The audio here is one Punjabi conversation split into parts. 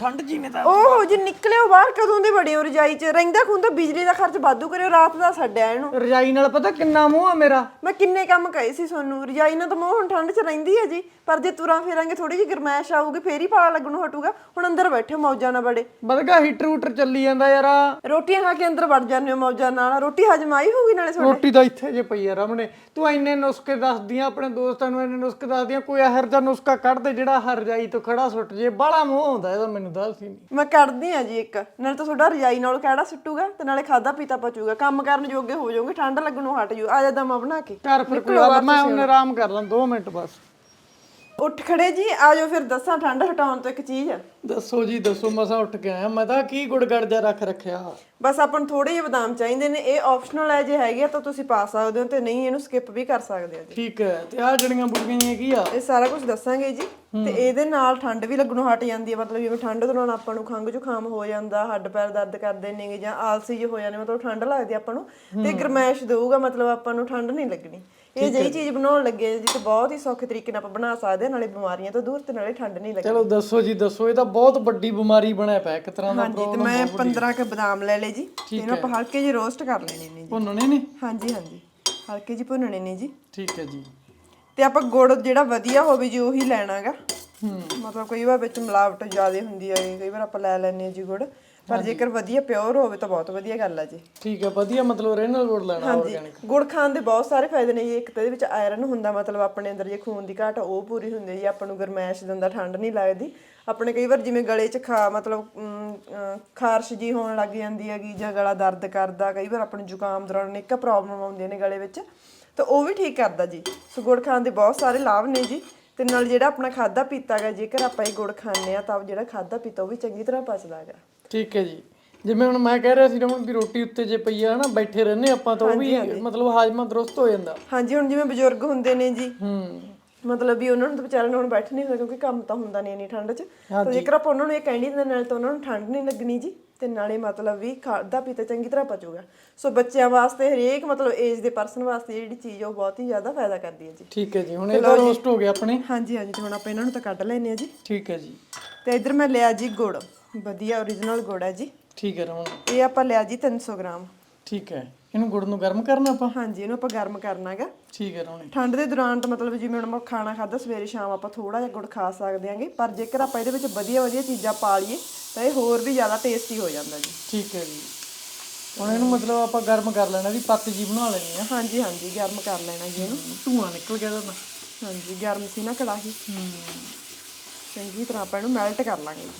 ਠੰਡ ਜਿਵੇਂ ਤਾਂ ਓਹ ਜੀ ਨਿਕਲਿਓ ਬਾਹਰ ਕਦੋਂ ਦੇ ਬੜੇ ਹੋ ਰਜਾਈ 'ਚ? ਰਹਿੰਦਾ ਖੁੰਦਾ ਬਿਜਲੀ ਦਾ ਖਰਚ ਵਾਧੂ ਕਰਿਓ ਰਾਤ ਦਾ ਛੱਡਿਆ ਇਹਨੂੰ ਰਜਾਈ ਨਾਲ ਪਤਾ ਕਿੰਨਾ ਮੂੰਹ ਆ ਮੇਰਾ। ਮੈਂ ਕਿੰਨੇ ਕੰਮ ਕਹੇ ਸੀ ਤੁਹਾਨੂੰ ਰਜਾਈ ਨਾਲ ਤਾਂ ਮੋਹ ਹੁਣ ਠੰਡ 'ਚ ਰਹਿੰਦੀ ਹੈ ਜੀ। ਪਰ ਜੇ ਤੁਰਾਂ ਫੇਰਾਂਗੇ ਥੋੜੀ ਜਿਹੀ ਗਰਮੈਸ਼ ਆਊਗੀ ਫੇਰ ਹੀ ਪਾਲਾ ਲੱਗਣੋਂ ਹਟੂਗਾ। ਹੁਣ ਅੰਦਰ ਬੈਠੇ ਮੌਜਾਂ ਨਾਲ ਬੜੇ। ਬਦਗਾ ਹੀਟਰ ਹੂਟਰ ਚੱਲੀ ਜਾਂਦਾ ਯਾਰ ਰੋਟੀਆਂ ਖਾ ਕੇ ਅੰਦਰ ਵੜ ਜਾਂਦੇ ਹੋ ਮੌਜਾਂ ਨਾਲ। ਰੋਟੀ ਹਜਮ ਆਈ ਹੋਊਗੀ ਨਾਲੇ ਤੁਹਾਡੇ? ਰੋਟੀ ਤਾਂ ਇੱਥੇ ਜੇ ਪਈ ਆ ਰਮਣੇ। ਤੂੰ ਇੰਨੇ ਨੁਸਖੇ ਦੱਸਦੀਆਂ ਆਪਣੇ ਦੋਸਤਾਂ ਨੂੰ ਇੰਨੇ ਨੁਸਖੇ ਦੱਸਦੀਆਂ ਕੋਈ ਇਹੋ ਜਿਹਾ ਨੁਸਖਾ ਕੱਢ ਦੇ ਜਿਹੜਾ ਹਰ ਰਜਾਈ ਤੋਂ ਖੜਾ ਸੁੱਟ ਜੇ। ਬਾਹਲਾ ਮੂੰਹ ਹੁੰਦਾ ਇਹਦਾ ਮੈਨੂੰ। ਦੱਸ ਹੀ ਨਹੀਂ। ਮੈਂ ਕੱਢਦੀ ਆ ਜੀ ਇੱਕ। ਨਾਲੇ ਤਾਂ ਤੁਹਾਡਾ ਰਜਾਈ ਨਾਲ ਕਿਹੜਾ ਸੁੱਟੂਗਾ ਤੇ ਨਾਲੇ ਖਾਦਾ ਪੀਤਾ ਪਚੂਗਾ। ਕੰਮ ਕਰਨ ਜੋਗੇ ਹੋ ਜਾਓਗੇ ਠੰਡ ਲੱਗਣੋਂ ਹਟ ਜਾਓ ਆ ਜਾ ਦਮਾ ਬਣਾ ਕੇ। ਕਰ ਫਿਰ ਕੋਈ ਗੱਲ ਮੈਂ ਉਹਨੇ ਆਰਾਮ ਕਰ ਲਾਂ 2 ਮਿੰਟ ਬਸ। ਉੱਠ ਖੜੇ ਜੀ ਆ ਜਾਓ ਫਿਰ ਦੱਸਾਂ ਠੰਡ ਹਟਾਉਣ ਤੋਂ ਇੱਕ ਚੀਜ਼। ਦੱਸੋ ਜੀ ਦੱਸੋ ਮਸਾ ਉੱਠ ਕੇ ਆਇਆ। ਮੈਂ ਤਾਂ ਕੀ ਗੁੜਗੜ ਜਾ ਰੱਖ ਰੱਖਿਆ। ਬਸ ਆਪਾਂ ਨੂੰ ਥੋੜੇ ਜਿਹੇ ਬਦਾਮ ਚਾਹੀਦੇ ਨੇ ਇਹ ਆਪਸ਼ਨਲ ਹੈ ਜੇ ਹੈਗੇ ਆ ਤਾਂ ਤੁਸੀਂ ਪਾ ਸਕਦੇ ਹੋ ਤੇ ਨਹੀਂ ਇਹਨੂੰ ਸਕਿਪ ਵੀ ਕਰ ਸਕਦੇ ਹੋ ਜੀ। ਠੀਕ ਹੈ ਤੇ ਆ ਜੜੀਆਂ ਬੁੜੀਆਂ ਕੀ ਆ? ਇਹ ਸਾਰਾ ਕੁਝ ਦੱਸਾਂਗੇ ਜੀ ਤੇ ਇਹਦੇ ਨਾਲ ਠੰਡ ਵੀ ਲੱਗਣੋਂ ਹਟ ਜਾਂਦੀ ਹੈ ਮਤਲਬ ਜਿਵੇਂ ਠੰਡ ਦੌਰਾਨ ਆਪਾਂ ਨੂੰ ਖੰਘ ਜ਼ੁਕਾਮ ਹੋ ਜਾਂਦਾ ਹੱਡ ਪੈਰ ਦਰਦ ਕਰਦੇ ਨੇਗੇ ਜਾਂ ਆਲਸੀ ਜਿਹੇ ਹੋ ਜਾਂਦੇ ਮਤਲਬ ਠੰਡ ਲੱਗਦੀ ਆਪਾਂ ਨੂੰ ਤੇ ਗਰਮੈਸ਼ ਦੇਊਗਾ ਮਤਲਬ ਆਪਾਂ ਨੂੰ ਠੰਡ ਨਹੀਂ ਲੱਗਣੀ। ਇਹ ਜਿਹੀ ਚੀਜ਼ ਬਣਾਉਣ ਲੱਗੇ ਜੀ ਤੇ ਬਹੁਤ ਹੀ ਸੌਖੇ ਤਰੀਕੇ ਨਾਲ ਆਪਾਂ ਬਣਾ ਸਕਦੇ ਹਾਂ ਨਾਲੇ ਬਿਮਾਰੀਆਂ ਤੋਂ ਦੂਰ ਤੇ ਨਾਲੇ ਠੰਡ ਨਹੀਂ ਲੱਗਣੀ। ਚਲੋ ਦੱਸੋ ਜੀ ਦੱਸੋ ਇਹ ਤਾਂ ਬਹੁਤ ਵੱਡੀ ਬਿਮਾਰੀ ਬਣਿਆ ਪਿਆ ਇੱਕ ਤਰ੍ਹਾਂ ਦਾ ਹਾਂਜੀ ਤੇ ਮੈਂ 15 ਕ ਬਦਾਮ ਲੈ ਲਏ ਜੀ। ਇਹਨੂੰ ਆਪਾਂ ਹਲਕੇ ਜਿਹੇ ਰੋਸਟ ਕਰ ਲੈਣੇ ਨੇ ਜੀ। ਭੁੰਨਣੇ ਨੇ? ਹਾਂਜੀ ਹਾਂਜੀ। ਹਲਕੇ ਜਿਹੇ ਭੁੰਨਣੇ ਨੇ ਜੀ। ਠੀਕ ਹੈ ਜੀ। ਤੇ ਆਪਾਂ ਗੁੜ ਜਿਹੜਾ ਵਧੀਆ ਹੋਵੇ ਜੀ ਉਹੀ ਲੈਣਾਗਾ। ਮਤਲਬ ਕਈ ਵਾਰ ਵਿੱਚ ਮਿਲਾਵਟ ਜ਼ਿਆਦਾ ਹੁੰਦੀ ਹੈ ਕਈ ਵਾਰ ਆਪਾਂ ਲੈ ਹਾਂ ਜੀ ਗੁੜ। ਪਰ ਜੇਕਰ ਵਧੀਆ ਪਿਓਰ ਹੋਵੇ ਤਾਂ ਬਹੁਤ ਵਧੀਆ ਗੱਲ ਹੈ ਜੀ। ਠੀਕ ਹੈ ਵਧੀਆ ਮਤਲਬ ਰੇਨਲ ਗੁੜ ਲੈਣਾ ਆਰਗੈਨਿਕ ਗੁੜ ਖਾਣ ਦੇ ਬਹੁਤ ਸਾਰੇ ਫਾਇਦੇ ਨੇ ਜੀ। ਇੱਕ ਤਾਂ ਇਹਦੇ ਵਿੱਚ ਆਇਰਨ ਹੁੰਦਾ ਮਤਲਬ ਆਪਣੇ ਅੰਦਰ ਜੇ ਖੂਨ ਦੀ ਘਾਟ ਆ, ਉਹ ਪੂਰੀ ਹੁੰਦੀ ਹੈ ਜੀ। ਆਪਾਂ ਨੂੰ ਗਰਮੈਸ਼ ਦਿੰਦਾ ਠੰਡ ਨਹੀਂ ਲੱਗਦੀ। ਆਪਣੇ ਕਈ ਵਾਰ ਜਿਵੇਂ ਗਲੇ 'ਚ ਖਾ ਮਤਲਬ ਖਾਰਸ਼ ਜੀ ਹੋਣ ਲੱਗ ਜਾਂਦੀ ਹੈਗੀ ਜਾਂ ਗਲਾ ਦਰਦ ਕਰਦਾ ਕਈ ਵਾਰ ਆਪਾਂ ਨੂੰ ਜ਼ੁਕਾਮ ਦੌਰਾਨ ਅਨੇਕਾਂ ਪ੍ਰੋਬਲਮ ਆਉਂਦੀਆਂ ਨੇ ਗਲੇ ਵਿੱਚ। ਤਾਂ ਉਹ ਵੀ ਠੀਕ ਕਰਦਾ ਜੀ। ਸੋ ਗੁੜ ਖਾਣ ਦੇ ਬਹੁਤ ਸਾਰੇ ਲਾਭ ਨੇ ਜੀ। ਤੇ ਨਾਲ ਜਿਹੜਾ ਆਪਣਾ ਖਾਦਾ ਪੀਤਾ ਗਾ ਜੇਕਰ ਆਪਾਂ ਇਹ ਗੁੜ ਖਾਂਦੇ ਆ ਤਾਂ ਜਿਹੜਾ ਖਾਦਾ ਪੀਤਾ ਉਹ ਵੀ ਚੰਗੀ ਤਰ੍ਹਾਂ ਪਚਦਾ ਹੈਗਾ ਠੀਕ ਹੈ ਜੀ। ਜਿਵੇਂ ਹੁਣ ਮੈਂ ਕਹਿ ਰਿਹਾ ਸੀ ਰਮਨ ਵੀ ਰੋਟੀ ਉੱਤੇ ਜੇ ਪਈ ਆ ਨਾ ਬੈਠੇ ਰਹਿੰਦੇ ਆਪਾਂ ਤਾਂ ਉਹ ਵੀ ਮਤਲਬ ਹਾਜ਼ਮਾ ਦਰੁਸਤ ਹੋ ਜਾਂਦਾ। ਹਾਂਜੀ ਹੁਣ ਜਿਵੇਂ ਬਜ਼ੁਰਗ ਹੁੰਦੇ ਨੇ ਜੀ ਹੂੰ। ਮਤਲਬ ਵੀ ਉਹਨਾਂ ਨੂੰ ਤਾਂ ਵਿਚਾਰਿਆਂ ਨੂੰ ਹੁਣ ਬੈਠ ਨਹੀਂ ਹੁੰਦਾ ਕਿਉਂਕਿ ਕੰਮ ਤਾਂ ਹੁੰਦਾ ਨਹੀਂ ਇੰਨੀ ਠੰਡ 'ਚ। ਤਾਂ ਜੇਕਰ ਆਪਾਂ ਉਹਨਾਂ ਨੂੰ ਇਹ ਕਹਿੰਦੀ ਦੇ ਨਾਲ ਤਾਂ ਉਹਨਾਂ ਨੂੰ ਠੰਡ ਨਹੀਂ ਲੱਗਣੀ ਜੀ। ਤੇ ਨਾਲੇ ਮਤਲਬ ਵੀ ਖਾਦਾ ਪੀਤਾ ਚੰਗੀ ਤਰ੍ਹਾਂ ਪਚੂਗਾ। ਸੋ ਬੱਚਿਆਂ ਵਾਸਤੇ ਹਰੇਕ ਮਤਲਬ ਏਜ ਦੇ ਪਰਸਨ ਵਾਸਤੇ ਜਿਹੜੀ ਚੀਜ਼ ਉਹ ਬਹੁਤ ਹੀ ਜ਼ਿਆਦਾ ਫਾਇਦਾ ਕਰਦੀ ਹੈ ਜੀ। ਠੀਕ ਹੈ ਜੀ ਹੁਣ ਇਹ ਤਾਂ ਰੋਸਟ ਹੋ ਗਿਆ ਆਪਣੇ। ਹਾਂਜੀ ਹਾਂਜੀ ਤੇ ਹੁਣ ਆਪਾਂ ਇਹਨਾਂ ਨੂੰ ਤਾਂ ਕੱਢ ਲੈਨੇ ਆ ਜੀ। ਠੀਕ ਹੈ ਜੀ। ਤੇ ਇੱਧਰ ਮੈਂ ਲਿਆ ਜੀ ਗੁੜ। ਵਧੀਆ origignal ਗੁੜ ਹੈ ਜੀ। ਠੀਕ ਹੈ ਰਮਨ। ਇਹ ਆਪਾਂ ਲਿਆ ਜੀ 300 ਗ੍ਰਾਮ। ਠੀਕ ਹੈ ਇਹਨੂੰ ਗੁੜ ਨੂੰ ਗਰਮ ਕਰਨਾ ਆਪਾਂ? ਹਾਂਜੀ ਇਹਨੂੰ ਆਪਾਂ ਗਰਮ ਕਰਨਾਗਾ। ਠੀਕ ਹੈ ਰਮਨ। ਠੰਡ ਦੇ ਦੌਰਾਨ ਤਾਂ ਮਤਲਬ ਜਿਵੇਂ ਹੁਣ ਆਪਾਂ ਖਾਣਾ ਖਾਦਾ ਸਵੇਰੇ ਸ਼ਾਮ ਆਪਾਂ ਥੋੜਾ ਜਿਹਾ ਗੁੜ ਖਾ ਸਕਦੇ ਆਂਗੇ ਪਰ ਜੇਕਰ ਆਪਾਂ ਇਹਦੇ ਵਿੱਚ ਵਧੀਆ ਵਧੀਆ ਚੀਜ਼ਾਂ ਪਾ ਲਈਏ ਤਾਂ ਇਹ ਹੋਰ ਵੀ ਜ਼ਿਆਦਾ ਟੇਸਟੀ ਹੋ ਜਾਂਦਾ ਜੀ। ਠੀਕ ਹੈ ਜੀ। ਹੁਣ ਇਹਨੂੰ ਮਤਲਬ ਆਪਾਂ ਗਰਮ ਕਰ ਲੈਣਾ ਵੀ ਪੱਤ ਜੀ ਬਣਾ ਲੈਣੀ ਆ ਹਾਂਜੀ ਹਾਂਜੀ ਗਰਮ ਕਰ ਲੈਣਾ ਜੀ ਇਹਨੂੰ। ਧੂਆਂ ਨਿਕਲ ਗਿਆ ਤਾਂ ਹਾਂਜੀ ਗਰਮ ਸੀ ਨਾ ਕੜਾਹੀ। ਚੰਗੀ ਤਰ੍ਹਾਂ ਆਪਾਂ ਇਹਨੂੰ ਮੈਲਟ ਕਰ ਲਾਂਗੇ ਜੀ।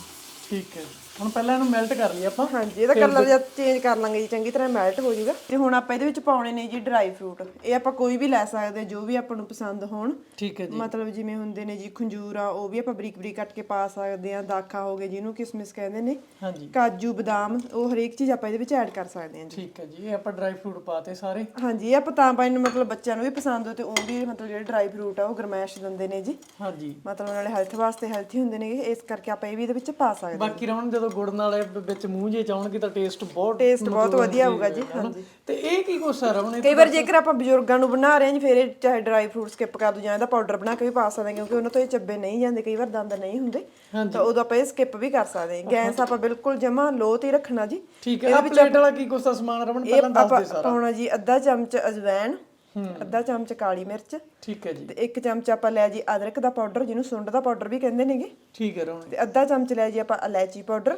ਠੀਕ ਹੈ ਹੁਣ ਪਹਿਲਾਂ ਇਹਨੂੰ ਮੈਲਟ ਕਰ ਲਈ ਆਪਾਂ। ਹਾਂਜੀ ਇਹਦਾ ਕਲਰ ਜਦ ਚੇਂਜ ਕਰ ਲਾਂਗੇ ਜੀ ਚੰਗੀ ਤਰ੍ਹਾਂ ਮੈਲਟ ਹੋ ਜਾਊਗਾ। ਤੇ ਹੁਣ ਆਪਾਂ ਇਹਦੇ ਵਿੱਚ ਪਾਉਣੇ ਨੇ ਜੀ ਡਰਾਈ ਫਰੂਟ ਇਹ ਆਪਾਂ ਕੋਈ ਵੀ ਲੈ ਸਕਦੇ ਜੋ ਵੀ ਆਪਾਂ ਨੂੰ ਪਸੰਦ ਹੋਣ। ਠੀਕ ਹੈ ਜੀ। ਮਤਲਬ ਜਿਵੇਂ ਹੁੰਦੇ ਨੇ ਜੀ ਖੰਜੂਰਾ ਉਹ ਵੀ ਆਪਾਂ ਬਰੀਕ ਬਰੀਕ ਕੱਟ ਕੇ ਪਾ ਸਕਦੇ ਆ ਦਾਖਾ ਹੋ ਗਏ ਜਿਹਨੂੰ ਕਿਸਮਿਸ ਕਹਿੰਦੇ ਨੇ। ਹਾਂਜੀ। ਕਾਜੂ ਬਦਾਮ ਉਹ ਹਰੇਕ ਚੀਜ਼ ਆਪਾਂ ਇਹਦੇ ਵਿੱਚ ਐਡ ਕਰ ਸਕਦੇ ਹਾਂ ਜੀ। ਠੀਕ ਹੈ ਜੀ ਇਹ ਆਪਾਂ ਡਰਾਈ ਫਰੂਟ ਪਾਤੇ ਸਾਰੇ। ਹਾਂਜੀ ਇਹ ਆਪਾਂ ਤਾਂ ਪਾਈ ਨੂੰ ਮਤਲਬ ਬੱਚਿਆਂ ਨੂੰ ਵੀ ਪਸੰਦ ਹੋ ਤੇ ਉਹ ਵੀ ਮਤਲਬ ਜਿਹੜੇ ਡਰਾਈ ਫਰੂਟ ਆ ਉਹ ਗਰਮੈਸ਼ ਦਿੰਦੇ ਨੇ ਜੀ। ਹਾਂਜੀ। ਮਤਲਬ ਨਾਲੇ ਹੈਲਥ ਵਾਸਤੇ ਹੈਲਥੀ ਹੁੰਦੇ ਨੇ ਇਸ ਕਰਕੇ ਆਪਾਂ ਇਹ ਵੀ ਇਹਦੇ ਵਿੱਚ ਪਾ ਸਕਦੇ ਹਾਂ। ਬਾਕੀ ਰਮਨ ਜਦੋਂ ਗੁੜ ਨਾਲ ਇਹ ਵਿੱਚ ਮੂੰਹ ਜੇ ਚਾਉਣਗੇ ਤਾਂ ਟੇਸਟ ਬਹੁਤ ਟੇਸਟ ਬਹੁਤ ਵਧੀਆ ਹੋਊਗਾ ਜੀ ਹਾਂਜੀ। ਤੇ ਇਹ ਕੀ ਕੁਛ ਇਹ ਕਈ ਵਾਰ ਜੇਕਰ ਆਪਾਂ ਬਜ਼ੁਰਗਾਂ ਨੂੰ ਬਣਾ ਰਹੇ ਹਾਂ ਜੀ ਫਿਰ ਇਹ ਚਾਹੇ ਡਰਾਈ ਫਰੂਟ ਸਕਿਪ ਕਰ ਦੋ ਜਾਂ ਇਹਦਾ ਪਾਊਡਰ ਬਣਾ ਕੇ ਵੀ ਪਾ ਸਕਦੇ ਹਾਂ ਕਿਉਂਕਿ ਉਹਨਾਂ ਤੋਂ ਇਹ ਚੱਬੇ ਨਹੀਂ ਜਾਂਦੇ ਕਈ ਵਾਰ ਦੰਦ ਨਹੀਂ ਹੁੰਦੇ। ਤਾਂ ਉਦੋਂ ਆਪਾਂ ਇਹ ਸਕਿਪ ਵੀ ਕਰ ਸਕਦੇ ਹਾਂ। ਗੈਸ ਆਪਾਂ ਬਿਲਕੁਲ ਜਮਾ ਲੋ ਤੇ ਰੱਖਣਾ ਜੀ। ਠੀਕ ਹੈ ਆ ਪਲੇਟ ਵਾਲਾ ਕੀ ਕੁਛ ਦਾ ਸਮਾਨ ਰਮਨ? ਪਹਿਲਾਂ ਦੱਸ ਦੇ ਸਾਰਾ। ਪਾਉਣਾ ਜੀ ਅੱਧਾ ਚਮਚ ਅਜਵਾਇਣ ਅੱਧਾ ਚਮਚ ਕਾਲੀ ਮਿਰਚ। ਠੀਕ ਹੈ ਜੀ। ਤੇ ਇੱਕ ਚਮਚ ਆਪਾਂ ਲਿਆ ਜੀ ਅਦਰਕ ਦਾ ਪਾਊਡਰ ਜਿਹਨੂੰ ਸੁੰਡ ਦਾ ਪਾਊਡਰ ਵੀ ਕਹਿੰਦੇ ਨੇਗੇ। ਠੀਕ ਹੈ ਰਮਨ ਤੇ ਅੱਧਾ ਚਮਚ ਲਿਆ ਜੀ ਆਪਾਂ ਇਲਾਇਚੀ ਪਾਊਡਰ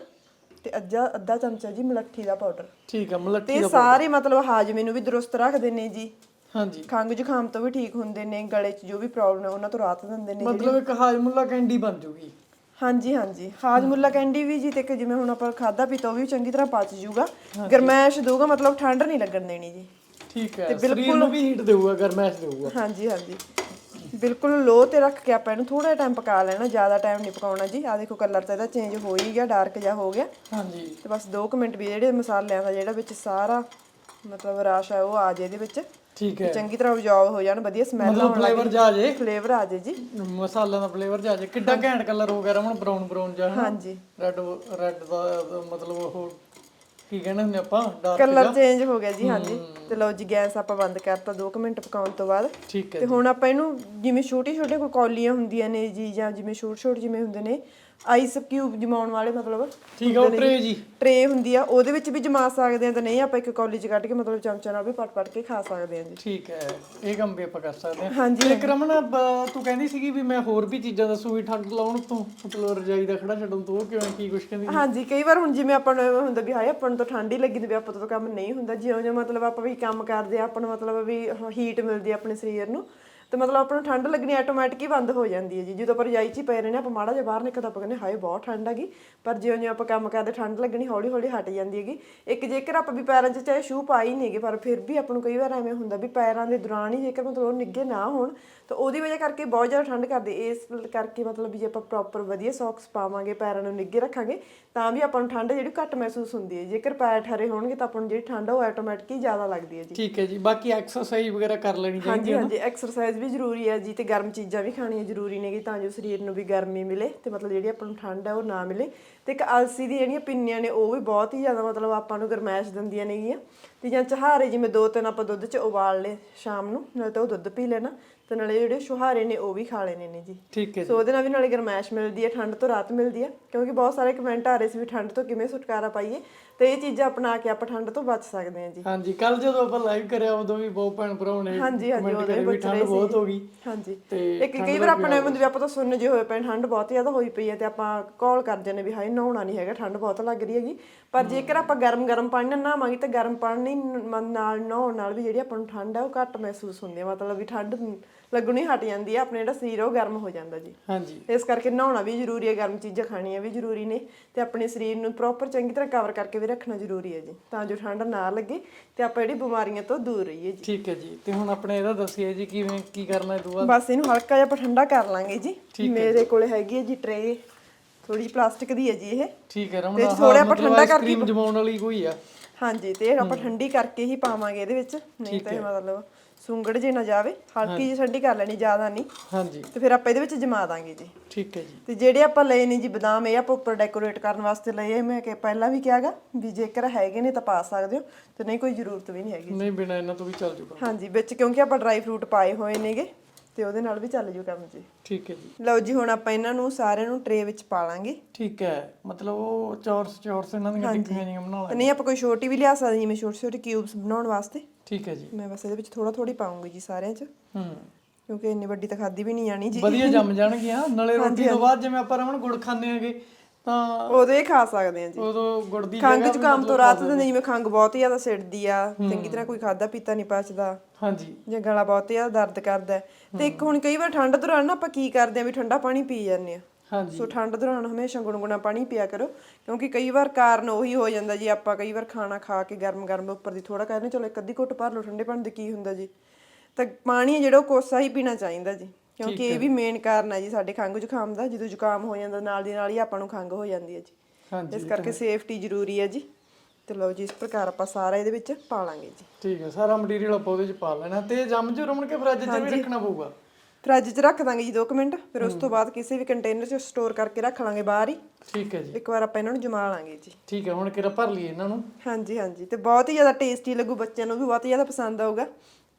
ਤੇ ਅੱਧਾ ਅੱਧਾ ਚਮਚਾ ਜੀ ਮਲੱਠੀ ਦਾ ਪਾਊਡਰ। ਠੀਕ ਹੈ ਮਲੱਠੀ ਤੇ ਇਹ ਸਾਰੇ ਮਤਲਬ ਹਾਜ਼ਮੇ ਨੂੰ ਵੀ ਦਰੁਸਤ ਰੱਖਦੇ ਨੇ ਜੀ। ਹਾਂਜੀ। ਖੰਘ ਜ਼ੁਕਾਮ ਤੋਂ ਵੀ ਠੀਕ ਹੁੰਦੇ ਨੇ ਗਲੇ 'ਚ ਜੋ ਵੀ ਪ੍ਰੋਬਲਮ ਹੈ ਉਹਨਾਂ ਤੋਂ ਰਾਹਤ ਦਿੰਦੇ ਨੇ ਮਤਲਬ ਇੱਕ ਹਾਜਮੁੱਲਾ ਕੈਂਡੀ ਬਣ ਜੂਗੀ। ਹਾਂਜੀ ਹਾਂਜੀ। ਹਾਜਮੁੱਲਾ ਕੈਂਡੀ ਵੀ ਜੀ ਤੇ ਇੱਕ ਜਿਵੇਂ ਹੁਣ ਆਪਾਂ ਖਾਦਾ ਪੀਤਾ ਉਹ ਵੀ ਚੰਗੀ ਤਰ੍ਹਾਂ ਪਚ ਜੂਗਾ। ਗਰਮੈਸ਼ ਦਊਗਾ ਮਤਲਬ ਠੰਡ ਨਹੀਂ ਲੱਗਣ ਦੇਣੀ ਜੀ। ਠੀਕ ਹੈ ਸਰੀਰ ਨੂੰ ਵੀ ਹੀਟ ਦੇਊਗਾ ਗਰਮੈਸ਼ ਦੇਊਗਾ। ਹਾਂਜੀ ਹਾਂਜੀ। ਬਿਲਕੁਲ ਲੋ ਤੇ ਰੱਖ ਕੇ ਆਪਾਂ ਇਹਨੂੰ ਥੋੜਾ ਟਾਈਮ ਪਕਾ ਲੈਣਾ ਜ਼ਿਆਦਾ ਟਾਈਮ ਨਹੀਂ ਪਕਾਉਣਾ ਜੀ। ਆ ਦੇਖੋ ਕਲਰ ਤਾਂ ਇਹਦਾ ਚੇਂਜ ਹੋ ਹੀ ਗਿਆ ਡਾਰਕ ਜਿਹਾ ਹੋ ਗਿਆ। ਹਾਂਜੀ। ਤੇ ਬਸ 2 ਮਿੰਟ ਵੀ ਜਿਹੜੇ ਮਸਾਲਿਆਂ ਦਾ ਜਿਹੜਾ ਵਿੱਚ ਸਾਰਾ ਮਤਲਬ ਰਸ ਹੈ ਉਹ ਆ ਜੇ ਇਹਦੇ ਵਿੱਚ। ਠੀਕ ਹੈ। ਚੰਗੀ ਤਰ੍ਹਾਂ ਉਬਜਾਓ ਹੋ ਜਾਣ ਵਧੀਆ ਸਮੈਲ ਮਤਲਬ ਫਲੇਵਰ ਜਾ ਜੇ। ਫਲੇਵਰ ਆ ਜੇ ਜੀ। ਮਸਾਲਾ ਦਾ ਫਲੇਵਰ ਜਾ ਜੇ। ਕਿੱਡਾ ਘੈਂਟ ਕਲਰ ਹੋ ਗਿਆ ਰਮਨ ਬਰਾਊਨ ਬਰਾਊਨ ਜਿਹਾ ਹਾਂਜੀ। ਰੈੱਡ ਰੈੱਡ ਦਾ ਮਤਲਬ ਉਹ ਕੀ ਕਹਿੰਦੇ ਹੁੰਦੇ ਆਪਾਂ? ਡਾਰਕ ਕਲਰ ਚੇਂਜ ਹੋ ਗਿਆ ਜੀ ਹਾਂਜੀ। ਤੇ ਲਓ ਜੀ ਗੈਸ ਆਪਾਂ ਬੰਦ ਕਰਤਾ 2 ਮਿੰਟ ਪਕਾਉਣ ਤੋਂ ਬਾਅਦ। ਠੀਕ ਹੈ ਤੇ ਹੁਣ ਆਪਾਂ ਇਹਨੂੰ ਜਿਵੇਂ ਛੋਟੇ ਛੋਟੇ ਕੋਈ ਕੌਲੀਆਂ ਹੁੰਦੀਆਂ ਨੇ ਜੀ ਜਾਂ ਜਿਵੇਂ ਛੋਟੇ ਛੋਟੇ ਜਿਵੇਂ ਹੁੰਦੇ ਨੇ ਆਈਸ ਕਿਊਬ ਜਮਾਉਣ ਵਾਲੇ ਮਤਲਬ ਠੀਕ ਆ ਉਹ tray ਜੀ। ਟਰੇ ਹੁੰਦੀ ਆ ਉਹਦੇ ਵਿੱਚ ਵੀ ਜਮਾ ਸਕਦੇ ਆ ਤੇ ਨਹੀਂ ਆਪਾਂ ਇੱਕ ਕੌਲੀ ਚ ਕੱਢ ਕੇ ਮਤਲਬ ਚਮਚਾ ਨਾਲ ਵੀ ਪਟ ਪਟ ਕੇ ਖਾ ਸਕਦੇ ਆ ਜੀ। ਠੀਕ ਹੈ ਇਹ ਕੰਮ ਵੀ ਆਪਾਂ ਕਰ ਸਕਦੇ ਹਾਂ ਹਾਂਜੀ। ਤੇ ਰਮਨ ਤੂੰ ਕਹਿੰਦੀ ਸੀਗੀ ਵੀ ਮੈਂ ਹੋਰ ਵੀ ਚੀਜ਼ਾਂ ਦੱਸੂ ਵੀ ਠੰਡ ਲਾਉਣ ਤੋਂ ਮਤਲਬ ਰਜਾਈ ਦਾ ਖੜਾ ਛੱਡਣ ਤੋਂ ਕਿਵੇਂ ਕੀ ਕੁਛ ਕਹਿੰਦੀ ਹਾਂਜੀ ਕਈ ਵਾਰ ਹੁਣ ਜਿਵੇਂ ਆਪਾਂ ਨੂੰ ਹੁੰਦਾ ਵੀ ਹਾਏ ਆਪਾਂ ਨੂੰ ਤਾਂ ਠੰਡ ਹੀ ਲੱਗੀ ਤੇ ਵੀ ਆਪਾਂ ਤੋਂ ਕੰਮ ਨਹੀਂ ਹੁੰਦਾ ਜਿਉਂ ਜਿਉਂ ਮਤਲਬ ਆਪਾਂ ਵੀ ਕੰਮ ਕਰਦੇ ਆ, ਆਪਾਂ ਨੂੰ ਮਤਲਬ ਵੀ ਹੀਟ ਮਿਲਦੀ ਆ ਆਪਣੇ ਸਰੀਰ ਨੂੰ ਤੇ ਮਤਲਬ ਆਪਾਂ ਨੂੰ ਠੰਡ ਲੱਗਣੀ ਆਟੋਮੈਟਿਕ ਹੀ ਬੰਦ ਹੋ ਜਾਂਦੀ ਹੈ ਜੀ। ਜਦੋਂ ਆਪਾਂ ਰਜਾਈ 'ਚ ਹੀ ਪਏ ਰਹਿੰਦੇ ਹਾਂ, ਆਪਾਂ ਮਾੜਾ ਜਿਹਾ ਬਾਹਰ ਨਿਕਲਦਾ ਆਪਾਂ ਕਹਿੰਦੇ ਹਾਏ ਬਹੁਤ ਠੰਡ ਹੈਗੀ। ਪਰ ਜਿਉਂ ਜਿਉਂ ਆਪਾਂ ਕੰਮ ਕਰਦੇ ਠੰਡ ਲੱਗਣੀ ਹੌਲੀ ਹੌਲੀ ਹਟ ਜਾਂਦੀ ਹੈਗੀ। ਇੱਕ ਜੇਕਰ ਆਪਾਂ ਵੀ ਪੈਰਾਂ 'ਚ ਚਾਹੇ ਸ਼ੂ ਪਾਈ ਨਹੀਂਗੇ ਪਰ ਫਿਰ ਵੀ ਆਪਾਂ ਨੂੰ ਕਈ ਵਾਰ ਐਵੇਂ ਹੁੰਦਾ ਵੀ ਪੈਰਾਂ ਦੇ ਦੌਰਾਨ ਹੀ ਜੇਕਰ ਮਤਲਬ ਉਹ ਨਿੱਗੇ ਨਾ ਹੋਣ ਤਾਂ ਉਹਦੀ ਵਜ੍ਹਾ ਕਰਕੇ ਬਹੁਤ ਜ਼ਿਆਦਾ ਠੰਡ ਕਰਦੀ। ਇਸ ਕਰਕੇ ਮਤਲਬ ਜੇ ਆਪਾਂ ਪ੍ਰੋਪਰ ਵਧੀਆ ਸੌਕਸ ਪਾਵਾਂਗੇ ਪੈਰਾਂ ਨੂੰ ਨਿੱਗੇ ਰੱਖਾਂਗੇ ਤਾਂ ਵੀ ਆਪਾਂ ਨੂੰ ਠੰਡ ਜਿਹੜੀ ਘੱਟ ਮਹਿਸੂਸ ਹੁੰਦੀ ਹੈ ਜੇਕਰ ਪੈਰ ਠਰੇ ਹੋਣਗੇ ਤਾਂ ਆਪਾਂ ਨੂੰ ਜਿਹੜੀ ਠੰਡ ਉਹ ਆਟੋਮੈਟਿਕ ਹੀ ਜ਼ਿਆਦਾ ਲੱਗਦੀ ਹੈ ਜੀ। ਠੀਕ ਹੈ ਜੀ। ਬਾਕੀ ਐਕਸਰਸਾਈਜ਼ ਵਗੈਰਾ ਕਰ ਲੈਣੀ ਚਾਹੀਦੀ ਹਾਂਜੀ ਹਾਂਜੀ ਐਕਸਰਸਾਈਜ਼ ਵੀ ਜ਼ਰੂਰੀ ਹੈ ਜੀ, ਤੇ ਗਰਮ ਚੀਜ਼ਾਂ ਵੀ ਖਾਣੀਆਂ ਜ਼ਰੂਰੀ ਨੇਗੀ ਤਾਂ ਜੋ ਸਰੀਰ ਨੂੰ ਵੀ ਗਰਮੀ ਮਿਲੇ ਤੇ ਮਤਲਬ ਜਿਹੜੀ ਆਪਾਂ ਨੂੰ ਠੰਡ ਹੈ ਉਹ ਨਾ ਮਿਲੇ। ਤੇ ਇੱਕ ਅਲਸੀ ਦੀ ਜਿਹੜੀਆਂ ਪਿੰਨੀਆਂ ਨੇ, ਉਹ ਵੀ ਬਹੁਤ ਹੀ ਜ਼ਿਆਦਾ ਮਤਲਬ ਆਪਾਂ ਨੂੰ ਗਰਮੈਸ਼ ਦਿੰਦੀਆਂ ਨੇਗੀਆਂ। ਤੇ ਜਾਂ ਚਹਾਰੇ ਜਿਵੇਂ ਦੋ ਤਿੰਨ ਆਪਾਂ ਦੁੱਧ 'ਚ ਉਬਾਲ ਲਏ ਸ਼ਾਮ ਨੂੰ, ਨਾਲ ਤਾਂ ਉਹ ਦੁੱਧ ਪੀ ਲੈਣਾ। ਤੇ ਨਾਲੇ ਜਿਹੜੇ ਛੁਹਾਰੇ ਨੇ ਉਹ ਵੀ ਖਾ ਲੈਣੇ ਨੇ ਜੀ। ਠੀਕ ਹੈ ਸੋ ਉਹਦੇ ਨਾਲ ਵੀ ਨਾਲੇ ਗਰਮੈਸ਼ ਮਿਲਦੀ ਹੈ ਠੰਡ ਤੋਂ ਰਾਹਤ ਮਿਲਦੀ ਹੈ ਕਿਉਂਕਿ ਬਹੁਤ ਸਾਰੇ ਕਮੈਂਟ ਆ ਰਹੇ ਸੀ ਵੀ ਠੰਡ ਤੋਂ ਕਿਵੇਂ ਛੁਟਕਾਰਾ ਪਾਈਏ ਤੇ ਇਹ ਚੀਜ਼ਾਂ ਅਪਣਾ ਕੇ ਆਪਾਂ ਠੰਡ ਤੋਂ ਬਚ ਸਕਦੇ ਹਾਂ ਜੀ। ਹਾਂਜੀ ਕੱਲ ਜਦੋਂ ਆਪਾਂ ਲਾਈਵ ਕਰਿਆ ਉਦੋਂ ਵੀ ਬਹੁਤ ਭੈਣ ਭਰਾਵਾਂ ਨੇ ਹਾਂਜੀ ਹਾਂਜੀ ਕਰੇ ਵੀ ਠੰਡ ਬਹੁਤ ਹੋ ਗਈ। ਹਾਂਜੀ। ਤੇ ਇੱਕ ਕਈ ਵਾਰ ਆਪਣੇ ਮਨ ਵੀ ਆਪਾਂ ਤਾਂ ਸੁਣਨ ਜੇ ਹੋਏ ਪਏ ਠੰਡ ਬਹੁਤ ਜ਼ਿਆਦਾ ਹੋਈ ਪਈ ਹੈ ਤੇ ਆਪਾਂ ਕਾਲ ਕਰ ਜਾਂਦੇ ਵੀ ਹਾਏ ਨਹਾਉਣਾ ਨਹੀਂ ਹੈਗਾ ਠੰਡ ਬਹੁਤ ਲੱਗ ਰਹੀ ਹੈਗੀ। ਪਰ ਜੇਕਰ ਆਪਾਂ ਗਰਮ ਗਰਮ ਪਾਣੀ ਨਾਲ ਨਹਾਵਾਂਗੇ ਤਾਂ ਗਰਮ ਪਾਣੀ ਨਾਲ ਨਹਾਉਣ ਨਾਲ ਵੀ ਜਿਹੜੀ ਆਪਾਂ ਨੂੰ ਠੰਡ ਹੈ ਉਹ ਘੱਟ ਮਹਿਸੂਸ ਹੁੰਦੀ ਹੈ। ਮਤਲਬ ਵੀ ਠੰਡ ਲੱਗਣੀ ਹਟ ਜਾਂਦੀ ਹੈ ਆਪਣੇ ਜਿਹੜਾ ਸਰੀਰ ਆ ਉਹ ਗਰਮ ਹੋ ਜਾਂਦਾ ਜੀ। ਹਾਂਜੀ। ਇਸ ਕਰਕੇ ਨਹਾਉਣਾ ਵੀ ਜ਼ਰੂਰੀ ਹੈ ਗਰਮ ਚੀਜ਼ਾਂ ਖਾਣੀਆਂ ਵੀ ਜ਼ਰੂਰੀ ਨੇ ਤੇ ਆਪਣੇ ਸਰੀਰ ਨੂੰ ਪ੍ਰੋਪਰ ਚੰਗੀ ਤਰ੍ਹਾਂ ਕਵਰ ਕਰਕੇ ਵੀ ਰੱਖਣਾ ਜ਼ਰੂਰੀ ਹੈ ਜੀ ਤਾਂ ਜੋ ਠੰਡ ਨਾ ਲੱਗੇ ਤੇ ਆਪਾਂ ਜਿਹੜੀ ਬਿਮਾਰੀਆਂ ਤੋਂ ਦੂਰ ਰਹੀਏ ਜੀ। ਠੀਕ ਹੈ ਜੀ ਤੇ ਹੁਣ ਆਪਣੇ ਇਹਦਾ ਦੱਸਿਏ ਜੀ ਕਿਵੇਂ ਕੀ ਕਰਨਾ ਹੈ ਦੁਆ? ਬਸ ਇਹਨੂੰ ਹਲਕਾ ਜਿਹਾ ਆਪਾਂ ਠੰਡਾ ਕਰ ਲਾਂਗੇ ਜੀ। ਮੇਰੇ ਕੋਲੇ ਹੈਗੀ ਹੈ ਜੀ ਟਰੇ ਥੋੜੀ ਪਲਾਸਟਿਕ ਦੀ ਹੈ ਜੀ ਇਹ। ਠੀਕ ਹੈ ਰਮਨ ਤੇ ਥੋੜ੍ਹਾ ਆਪਾਂ ਠੰਡਾ ਕਰਕੇ ਆਈਸਕ੍ਰੀਮ ਜਮਾਉਣ ਵਾਲੀ ਕੋਈ ਆ। ਹਾਂਜੀ ਤੇ ਇਹ ਆਪਾਂ ਠੰਡੀ ਕਰਕੇ ਹੀ ਪਾਵਾਂਗੇ ਇਹਦੇ ਵਿੱਚ ਨਹੀਂ ਤਾਂ ਮਤਲਬ ਸੁੰਗੜ ਜੇ ਨਾ ਜਾਵੇ ਹਲਕੀ ਜਿਹੀ ਠੰਡੀ ਕਰ ਲੈਣੀ ਜ਼ਿਆਦਾ ਨਹੀਂ। ਹਾਂਜੀ। ਤੇ ਫਿਰ ਆਪਾਂ ਇਹਦੇ ਵਿੱਚ ਜਮਾ ਦਾਂਗੇ ਜੀ। ਠੀਕ ਹੈ ਜੀ। ਤੇ ਜਿਹੜੇ ਆਪਾਂ ਲਏ ਨੇ ਜੀ ਬਦਾਮ ਇਹ ਆਪਾਂ ਉੱਪਰ ਡੈਕੋਰੇਟ ਕਰਨ ਵਾਸਤੇ ਲਏ। ਮੈਂ ਕਿ ਪਹਿਲਾਂ ਵੀ ਕਿਹਾਗਾ ਵੀ ਜੇਕਰ ਹੈਗੇ ਨੇ ਤਾਂ ਪਾ ਸਕਦੇ ਹੋ ਤੇ ਨਹੀਂ ਕੋਈ ਜ਼ਰੂਰਤ ਵੀ ਨਹੀਂ ਹੈਗੀ ਨਹੀਂ ਬਿਨਾ ਇਹਨਾਂ ਤੋਂ ਵੀ ਚੱਲ ਜੂਗਾ। ਹਾਂਜੀ ਵਿੱਚ ਕਿਉਂਕਿ ਆਪਾਂ ਡਰਾਈ ਫਰੂਟ ਪਾਏ ਹੋਏ ਨੇਗੇ ਤੇ ਉਹਦੇ ਨਾਲ ਵੀ ਚੱਲ ਜੂ ਕੰਮ ਜੀ। ਠੀਕ ਹੈ ਜੀ। ਲਓ ਜੀ ਹੁਣ ਆਪਾਂ ਇਹਨਾਂ ਨੂੰ ਸਾਰਿਆਂ ਨੂੰ ਟਰੇ ਵਿੱਚ ਪਾ ਲਾਂਗੇ। ਠੀਕ ਹੈ ਮਤਲਬ ਉਹ ਚੌਰਸ ਚੌਰਸ ਇਹਨਾਂ ਦੀਆਂ ਟਿੱਕੀਆਂ ਜਿਹੀਆਂ ਬਣਾ ਤੇ ਨਹੀਂ ਆਪਾਂ ਕੋਈ ਛੋਟੀ ਵੀ ਲਿਆ ਸਕਦੇ ਜਿਵੇਂ ਛੋਟੇ ਛੋਟੇ ਕਿਊਬਸ ਬਣਾਉਣ ਵਾਸਤੇ। ਠੀਕ ਹੈ ਜੀ। ਮੈਂ ਬਸ ਇਹਦੇ ਵਿੱਚ ਥੋੜਾ ਥੋੜੀ ਪਾਉਂਗੀ ਜੀ ਸਾਰਿਆਂ 'ਚ। ਹੂੰ। ਕਿਉਂਕਿ ਇੰਨੀ ਵੱਡੀ ਤਾਂ ਖਾਦੀ ਵੀ ਨਹੀਂ ਜਾਣੀ ਜੀ। ਵਧੀਆ ਜੰਮ ਜਾਣਗੀਆਂ ਨਾਲੇ ਰੋਟੀ ਤੋਂ ਬਾਅਦ ਜਿਵੇਂ ਆਪਾਂ ਰਮਣ ਗੁੜ ਖਾਂਦੇ ਆਂਗੇ ਤਾਂ ਉਦੋਂ ਇਹ ਖਾ ਸਕਦੇ ਆ ਜੀ। ਉਦੋਂ ਗੁੜ ਦੀ ਖੰਗ ਜ਼ੁਕਾਮ ਤੋਂ ਰਾਤ ਦੇ ਜਿਵੇਂ ਖੰਗ ਬਹੁਤ ਜ਼ਿਆਦਾ ਸਿੜਦੀ ਆ ਚੰਗੀ ਤਰ੍ਹਾਂ ਕੋਈ ਖਾਦਾ ਪੀਤਾ ਨਹੀਂ ਪਚਦਾ ਹਾਂਜੀ। ਜਾਂ ਗਲਾ ਬਹੁਤ ਜ਼ਿਆਦਾ ਦਰਦ ਕਰਦਾ। ਤੇ ਇੱਕ ਹੁਣ ਕਈ ਵਾਰ ਠੰਡ ਦੌਰਾਨ ਨਾ ਆਪਾਂ ਕੀ ਕਰਦੇ ਆ ਵੀ ਠੰਡਾ ਪਾਣੀ ਪੀ ਜਾਂਦੇ ਆ ਹਾਂਜੀ। ਸੋ ਠੰਡ ਦੌਰਾਨ ਹਮੇਸ਼ਾ ਗੁਨਗੁਣਾ ਪਾਣੀ ਪੀਆ ਕਰੋ। ਕਿਉਂਕਿ ਕਈ ਵਾਰ ਕਾਰਨ ਉਹੀ ਹੋ ਜਾਂਦਾ ਜੀ ਆਪਾਂ ਕਈ ਵਾਰ ਖਾਣਾ ਖਾ ਕੇ ਗਰਮ ਗਰਮ ਉੱਪਰ ਦੀ ਥੋੜਾ ਕਹਿੰਦੇ ਚਲੋ ਇੱਕ ਅੱਧੀ ਘੁੱਟ ਭਰ ਲਓ ਠੰਡੇ ਪਾਣੀ ਦੇ ਕੀ ਹੁੰਦਾ ਜੀ। ਤਾਂ ਪਾਣੀ ਜਿਹੜਾ ਉਹ ਕੋਸਾ ਹੀ ਪੀਣਾ ਚਾਹੀਦਾ ਜੀ। ਕਿਉਂਕਿ ਇਹ ਵੀ ਮੇਨ ਕਾਰਨ ਹੈ ਜੀ ਸਾਡੇ ਖੰਘ ਜ਼ੁਕਾਮ ਦਾ ਜਦੋਂ ਜ਼ੁਕਾਮ ਹੋ ਜਾਂਦਾ ਨਾਲ ਦੀ ਨਾਲ ਹੀ ਆਪਾਂ ਨੂੰ ਖੰਘ ਹੋ ਜਾਂਦੀ ਹੈ ਜੀ। ਹਾਂਜੀ ਇਸ ਕਰਕੇ ਸੇਫਟੀ ਜ਼ਰੂਰੀ ਹੈ ਜੀ। ਤੇ ਲਓ ਜੀ ਇਸ ਪ੍ਰਕਾਰ ਆਪਾਂ ਸਾਰਾ ਇਹਦੇ ਵਿੱਚ ਪਾ ਲਾਂਗੇ ਜੀ। ਠੀਕ ਹੈ ਸਾਰਾ ਮਟੀਰੀਅਲ ਆਪਾਂ ਉਹਦੇ ਚ ਪਾ ਲੈਣਾ। ਤੇ ਜੰਮ ਜੂ ਰਮਣ ਕੇ ਫਰਿੱਜ 'ਚ ਵੀ ਰੱਖਣਾ ਪਊਗਾ? ਫ੍ਰਿਜ 'ਚ ਰੱਖ ਦਾਂਗੇ ਜੀ 2 ਮਿੰਟ ਫਿਰ ਉਸ ਤੋਂ ਬਾਅਦ ਕਿਸੇ ਵੀ ਕੰਟੇਨਰ 'ਚ ਸਟੋਰ ਕਰਕੇ ਰੱਖ ਲਾਂਗੇ ਬਾਹਰ ਹੀ। ਠੀਕ ਹੈ ਜੀ। ਇੱਕ ਵਾਰ ਆਪਾਂ ਇਹਨਾਂ ਨੂੰ ਜਮਾ ਲਾਂਗੇ ਜੀ। ਠੀਕ ਹੈ ਹੁਣ ਕਿਰਾ ਭਰ ਲਈਏ ਇਹਨਾਂ ਨੂੰ? ਹਾਂਜੀ ਹਾਂਜੀ। ਤੇ ਬਹੁਤ ਹੀ ਜ਼ਿਆਦਾ ਟੇਸਟੀ ਲੱਗੂ ਬੱਚਿਆਂ ਨੂੰ ਵੀ ਬਹੁਤ ਹੀ ਜ਼ਿਆਦਾ ਪਸੰਦ ਆਊਗਾ।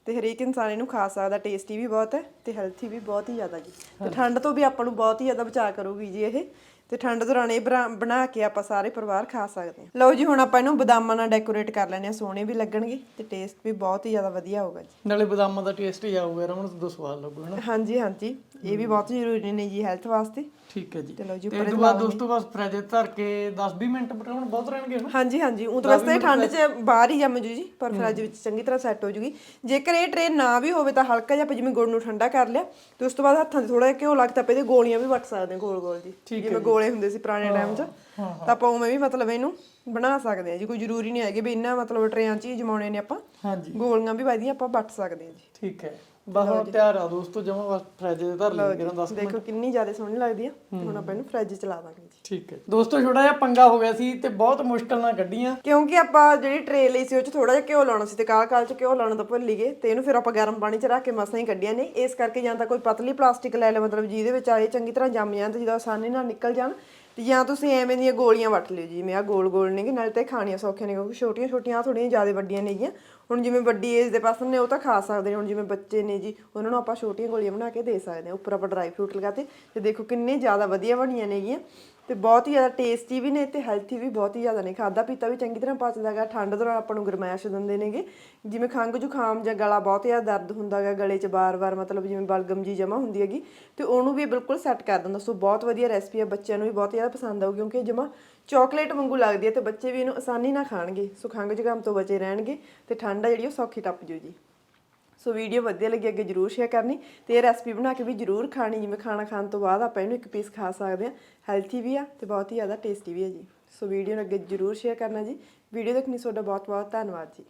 ਤੇ ਹਰੇਕ ਇਨਸਾਨ ਇਹਨੂੰ ਖਾ ਸਕਦਾ ਟੇਸਟੀ ਵੀ ਬਹੁਤ ਹੈ ਤੇ ਹੈਲਥੀ ਵੀ ਬਹੁਤ ਹੀ ਜ਼ਿਆਦਾ ਜੀ। ਤੇ ਠੰਡ ਤੋਂ ਵੀ ਆਪਾਂ ਨੂੰ ਬਹੁਤ ਹੀ ਜ਼ਿਆਦਾ ਬਚਾ ਕਰੂਗੀ ਜੀ ਇਹ। ਤੇ ਠੰਡ ਦੌਰਾਨ ਇਹ ਬਣਾ- ਕੇ ਆਪਾਂ ਸਾਰੇ ਪਰਿਵਾਰ ਖਾ ਸਕਦੇ ਹਾਂ। ਲਓ ਜੀ ਹੁਣ ਆਪਾਂ ਇਹਨੂੰ ਬਦਾਮਾਂ ਨਾਲ ਡੈਕੋਰੇਟ ਕਰ ਲੈਣੇ ਆ ਸੋਹਣੇ ਵੀ ਲੱਗਣਗੇ ਤੇ ਟੇਸਟ ਵੀ ਬਹੁਤ ਹੀ ਜ਼ਿਆਦਾ ਵਧੀਆ ਹੋਊਗਾ ਜੀ। ਨਾਲੇ ਬਦਾਮਾਂ ਦਾ ਟੇਸਟ ਹੀ ਆਊਗਾ ਰਮਣ ਤੋਂ ਸਵਾਦ ਲੱਗੂ ਹਨਾ ਹਾਂਜੀ ਹਾਂਜੀ। ਇਹ ਵੀ ਬਹੁਤ ਜ਼ਰੂਰੀ ਨੇ ਜੀ ਹੈਲਥ ਵਾਸਤੇ। ਠੀਕ ਹੈ ਜੀ। ਤੇ ਲਓ ਜੀ ਤੇ ਤੋਂ ਬਾਅਦ ਦੋਸਤੋ ਬਸ ਫਰਿੱਜ 'ਚ ਧਰ ਕੇ 10-20 ਮਿੰਟ ਬਟਾਉਣ ਬਹੁਤ ਰਹਿਣਗੇ ਹਨਾ ਹਾਂਜੀ ਹਾਂਜੀ। ਉਹ ਤਾਂ ਵੈਸੇ ਤਾਂ ਇਹ ਠੰਡ 'ਚ ਬਾਹਰ ਹੀ ਜੰਮ ਜੂ ਜੀ ਪਰ ਫਰਿੱਜ ਵਿੱਚ ਚੰਗੀ ਤਰ੍ਹਾਂ ਸੈੱਟ ਹੋ ਜੂਗੀ। ਜੇਕਰ ਇਹ ਟ੍ਰੇ ਨਾ ਵੀ ਹੋਵੇ ਤਾਂ ਹਲਕਾ ਜਿਹਾ ਜਿਵੇਂ ਗੁੜ ਨੂੰ ਠੰਡਾ ਕਰ ਲਿਆ ਤੇ ਉਸ ਤੋਂ ਬਾਅਦ ਹੱਥਾਂ 'ਤੇ ਥੋੜਾ ਜਿਹਾ ਘਿਓ ਲੱਗ ਤਾਂ ਇਹਦੇ ਗੋਲੀਆਂ ਵੀ ਵੱਟ ਸਕਦੇ ਹਾਂ ਗੋਲ ਗੋਲ ਜੀ ਜਿਵੇਂ ਗੋਲੇ ਹੁੰਦੇ ਸੀ ਪੁਰਾਣੇ ਟਾਈਮ 'ਚ। ਤਾਂ ਆਪਾਂ ਉਵੇਂ ਵੀ ਮਤਲਬ ਇਹਨੂੰ ਬਣਾ ਸਕਦੇ ਹਾਂ ਜੀ ਕੋਈ ਜ਼ਰੂਰੀ ਨਹੀਂ ਹੈਗੇ ਵੀ ਇੰਨਾ ਮਤਲਬ ਟਰੇਆਂ 'ਚ ਹੀ ਜਮਾਉਣੇ ਨੇ ਆਪਾਂ। ਹਾਂਜੀ। ਗੋਲੀਆਂ ਵੀ ਵਧੀਆ ਆਪਾਂ ਵੱਟ ਸਕਦੇ ਹਾਂ ਜੀ। ਠੀਕ ਹੈ। ਬਸ ਹੁਣ ਤਿਆਰ ਆ ਦੋਸਤੋ ਜਮਾ ਫਰਿੱਜ 'ਚ ਧਰ ਲਈ ਕਿਰਨ 10 ਦੇਖੋ ਕਿੰਨੀ ਜ਼ਿਆਦਾ ਸੋਹਣੀ ਲੱਗਦੀ ਆ। ਹੁਣ ਆਪਾਂ ਇਹਨੂੰ ਫਰਿੱਜ 'ਚ ਲਾ ਦਾਂਗੇ ਜੀ। ਠੀਕ ਹੈ। ਦੋਸਤੋ ਛੋਟਾ ਜਿਹਾ ਪੰਗਾ ਹੋ ਗਿਆ ਸੀ ਤੇ ਬਹੁਤ ਮੁਸ਼ਕਲ ਨਾਲ ਕੱਢੀਆਂ। ਕਿਉਂਕਿ ਆਪਾਂ ਜਿਹੜੀ ਟਰੇ ਲਈ ਸੀ ਉਹ ਚ ਥੋੜਾ ਜਿਹਾ ਘਿਓ ਲਾਉਣਾ ਸੀ ਤੇ ਕਾਲ ਕਾਲ ਚ ਘਿਓ ਲਾਉਣਾ ਤਾਂ ਭੁੱਲ ਗਏ ਤੇ ਇਹਨੂੰ ਫਿਰ ਆਪਾਂ ਗਰਮ ਪਾਣੀ ਚ ਰੱਖ ਕੇ ਮਸਾਂ ਹੀ ਕੱਢੀਆਂ ਨੇ। ਇਸ ਕਰਕੇ ਜਾਂ ਤਾਂ ਕੋਈ ਪਤਲੀ ਪਲਾਸਟਿਕ ਲੈ ਲੈ ਮਤਲਬ ਜਿਹਦੇ ਵਿੱਚ ਆਏ ਚੰਗੀ ਤਰ੍ਹਾਂ ਜੰਮ ਜਾਣ ਤੇ ਜਦੋਂ ਆਸਾਨੀ ਨਾਲ ਨਿਕਲ ਜਾਣ ਤੇ ਜਾਂ ਤੁਸੀਂ ਐਵੇਂ ਦੀਆਂ ਗੋਲੀਆਂ ਵੱਟ ਲਿਓ ਜੀ। ਜਿਵੇਂ ਆ ਗੋਲ ਗੋਲ ਨੇਗੇ ਨਾਲੇ ਤਾਂ ਖਾਣੀਆਂ ਸੌਖੀਆਂ ਨੇ ਕਿਉਂਕਿ ਛੋਟੀਆਂ ਛੋਟੀਆਂ ਥੋੜੀਆਂ ਜ਼ਿਆਦਾ ਵੱਡੀਆਂ ਨੇਗੀਆਂ। ਹੁਣ ਜਿਵੇਂ ਵੱਡੀ ਏਜ ਦੇ ਪਰਸਨ ਨੇ, ਉਹ ਤਾਂ ਖਾ ਸਕਦੇ ਨੇ। ਹੁਣ ਜਿਵੇਂ ਬੱਚੇ ਨੇ ਜੀ, ਉਹਨਾਂ ਨੂੰ ਆਪਾਂ ਛੋਟੀਆਂ ਗੋਲੀਆਂ ਬਣਾ ਕੇ ਦੇ ਸਕਦੇ ਹਾਂ। ਉੱਪਰ ਆਪਾਂ ਡਰਾਈ ਫਰੂਟ ਲਗਾਤੇ ਤੇ। ਦੇਖੋ ਕਿੰਨੇ ਜ਼ਿਆਦਾ ਵਧੀਆ ਬਣੀਆਂ ਨੇਗੀਆਂ ਤੇ ਬਹੁਤ ਹੀ ਜ਼ਿਆਦਾ ਟੇਸਟੀ ਵੀ ਨੇ ਤੇ ਹੈਲਥੀ ਵੀ ਬਹੁਤ ਹੀ ਜ਼ਿਆਦਾ ਨੇ। ਖਾਦਾ ਪੀਤਾ ਵੀ ਚੰਗੀ ਤਰ੍ਹਾਂ ਪਚਦਾ ਗਾ ਠੰਡ ਦੌਰਾਨ ਆਪਾਂ ਨੂੰ ਗਰਮੈਸ਼ ਦਿੰਦੇ ਨੇਗੇ। ਜਿਵੇਂ ਖੰਘ ਜ਼ੁਕਾਮ ਜਾਂ ਗਲਾ ਬਹੁਤ ਜ਼ਿਆਦਾ ਦਰਦ ਹੁੰਦਾ ਗਾ ਗਲੇ 'ਚ ਬਾਰ-ਬਾਰ ਮਤਲਬ ਜਿਵੇਂ ਬਲਗਮ ਜੀ ਜਮਾ ਹੁੰਦੀ ਹੈਗੀ, ਤੇ ਉਹਨੂੰ ਵੀ ਬਿਲਕੁਲ ਸੈੱਟ ਕਰ ਦਿੰਦਾ। ਸੋ ਬਹੁਤ ਵਧੀਆ ਰੈਸਪੀ ਹੈ ਬੱਚਿਆਂ ਨੂੰ ਵੀ ਬਹੁਤ ਜ਼ਿਆਦਾ ਪਸੰਦ ਆਊ ਕਿਉਂਕਿ ਜਮਾ ਚਾਕਲੇਟ ਵਾਂਗੂ ਲੱਗਦੀ ਹੈ ਤੇ ਬੱਚੇ ਵੀ ਇਹਨੂੰ ਆਸਾਨੀ ਨਾਲ ਖਾਣਗੇ। ਸੋ ਖੰਘ ਜ਼ੁਕਾਮ ਤੋਂ ਬਚੇ ਰਹਿਣਗੇ ਤੇ ਠੰਡ ਆ ਜਿਹੜੀ ਉਹ ਸੌਖੀ ਟੱਪ ਜੂ ਜੀ ਸੋ ਵੀਡੀਓ ਵਧੀਆ ਲੱਗੀ ਅੱਗੇ ਜਰੂਰ ਸ਼ੇਅਰ ਕਰਨੀ ਤੇ ਇਹ ਰੈਸਪੀ ਬਣਾ ਕੇ ਵੀ ਜਰੂਰ ਖਾਣੀ, ਜਿਵੇਂ ਖਾਣਾ ਖਾਣ ਤੋਂ ਬਾਅਦ ਆਪਾਂ ਇਹਨੂੰ ਇੱਕ ਪੀਸ ਖਾ ਸਕਦੇ ਹਾਂ। ਹੈਲਥੀ ਵੀ ਆ ਤੇ ਬਹੁਤ ਹੀ ਜ਼ਿਆਦਾ ਟੇਸਟੀ ਵੀ ਆ ਜੀ। ਸੋ ਵੀਡੀਓ ਨੂੰ ਅੱਗੇ ਜਰੂਰ ਸ਼ੇਅਰ ਕਰਨਾ ਜੀ। ਵੀਡੀਓ ਦੇਖਣੀ ਤੁਹਾਡਾ ਬਹੁਤ ਬਹੁਤ ਧੰਨਵਾਦ ਜੀ।